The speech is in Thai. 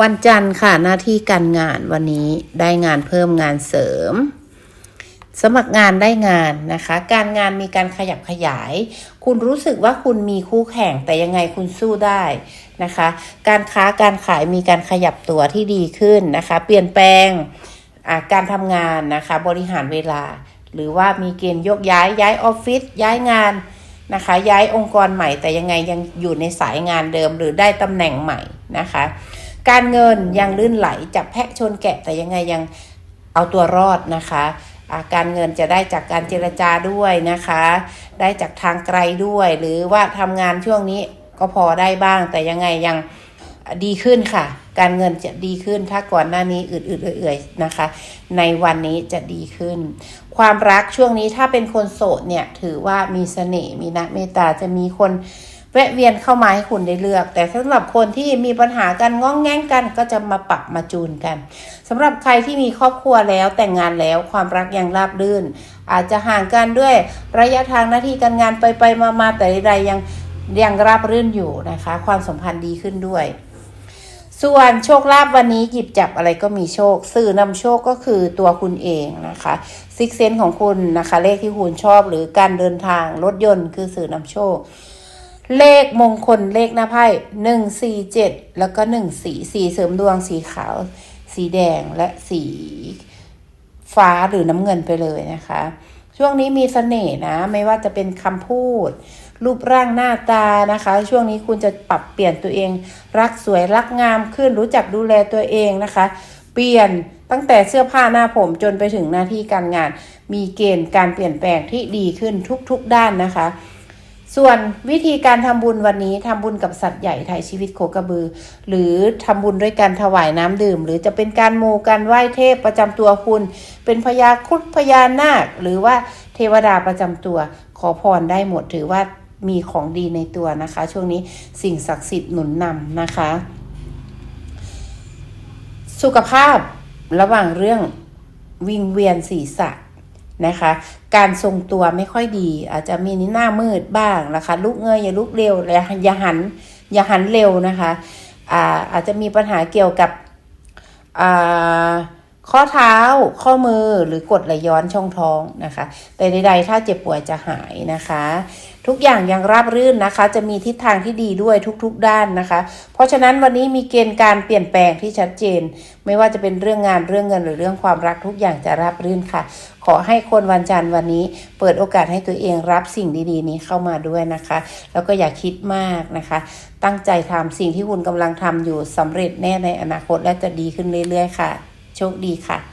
วันจันทร์ค่ะหน้าที่การงานวันนี้ได้งานเพิ่มงานเสริม สมัครงานได้งานนะคะ การงานมีการขยับขยาย คุณรู้สึกว่าคุณมีคู่แข่งแต่ยังไงคุณสู้ได้นะคะ การค้าการขายมีการขยับตัวที่ดีขึ้นนะคะ เปลี่ยนแปลงการทำงานนะคะบริหารเวลา หรือว่ามีเกณฑ์ยกย้ายย้ายออฟฟิศย้ายงานนะคะ ย้ายองค์กรใหม่แต่ยังไงยังอยู่ในสายงานเดิมหรือได้ตำแหน่งใหม่นะคะ การเงินยังลื่นไหลจับแพะชนแกะแต่ยังไงยังเอาตัวรอดนะคะอาการเงินจะได้จากการเจรจาด้วยนะคะ ได้จากทางไกลด้วย หรือว่าทำงานช่วงนี้ก็พอได้บ้าง แต่ยังไงยังดีขึ้นค่ะ การเงินจะดีขึ้นถ้าก่อนหน้านี้อืดๆเอื่อยๆนะคะ ในวันนี้จะดีขึ้น ความรักช่วงนี้ถ้าเป็นคนโสดเนี่ยถือว่ามีเสน่ห์มีนักเมตตาจะมีคน แวะเวียนเข้ามาให้คุณได้เลือก แต่สำหรับคนที่มีปัญหากันง้องแง้งกันก็จะมาปรับมาจูนกันสำหรับใครที่มีครอบครัวแล้วแต่งงานแล้วความรักยังราบรื่น อาจจะห่างกันด้วยระยะทางหน้าที่การงานไปไปมามาแต่ใดๆยังยังราบรื่นอยู่นะคะ ความสัมพันธ์ดีขึ้นด้วย ส่วนโชคลาภวันนี้หยิบจับอะไรก็มีโชค สื่อนำโชคก็คือตัวคุณเองนะคะซิกเซนของคุณนะคะ เลขที่คุณชอบหรือการเดินทางรถยนต์คือสื่อนำโชค เลขมงคลเลขหน้าไพ่หนึ่งสี่เจ็ดแล้วก็หนึ่งสีสีเสริมดวงสีขาว สีแดงและสีฟ้าหรือน้ำเงินไปเลยนะคะ ช่วงนี้มีเสน่ห์นะ ไม่ว่าจะเป็นคำพูด รูปร่างหน้าตานะคะ ช่วงนี้คุณจะปรับเปลี่ยนตัวเอง รักสวยรักงามขึ้นรู้จักดูแลตัวเองนะคะ เปลี่ยนตั้งแต่เสื้อผ้าหน้าผมจนไปถึงหน้าที่การงาน มีเกณฑ์การเปลี่ยนแปลงที่ดีขึ้นทุกๆด้านนะคะ ส่วนวิธีการทำบุญวันนี้ทำบุญกับสัตว์ใหญ่ไทยชีวิตโคกระบือ หรือทำบุญด้วยการถวายน้ำดื่ม หรือจะเป็นการโมูการไหว้เทพประจำตัวคุณ เป็นพญาครุดพญานาค หรือว่าเทวดาประจำตัว ขอพรได้หมดถือว่ามีของดีในตัวนะคะ ช่วงนี้สิ่งศักดิ์สิทธิ์หนุนนำนะคะ สุขภาพระหว่างเรื่องวิงเวียนศีรษะ นะคะ การทรงตัวไม่ค่อยดี อาจจะมีหน้ามืดบ้างนะคะลุกเงยอย่าลุกเร็วอย่าหันอย่าหันเร็วนะคะอ่าอาจจะมีปัญหาเกี่ยวกับอ่า ข้อเท้าข้อมือหรือกดไหลย้อนช่องท้องนะคะ แต่ใดๆถ้าเจ็บป่วยจะหายนะคะ ทุกอย่างยังราบรื่นนะคะ จะมีทิศทางที่ดีด้วยทุกๆด้านนะคะ เพราะฉะนั้นวันนี้มีเกณฑ์การเปลี่ยนแปลงที่ชัดเจน ไม่ว่าจะเป็นเรื่องงานเรื่องเงินหรือเรื่องความรักทุกอย่างจะราบรื่นค่ะ ขอให้คนวันจันทร์วันนี้ เปิดโอกาสให้ตัวเองรับสิ่งดีๆ นี้เข้ามาด้วยนะคะ แล้วก็อย่าคิดมากนะคะ ตั้งใจทำสิ่งที่คุณกำลังทำอยู่สำเร็จแน่ในอนาคตและจะดีขึ้นเรื่อยๆค่ะ โชคดีค่ะ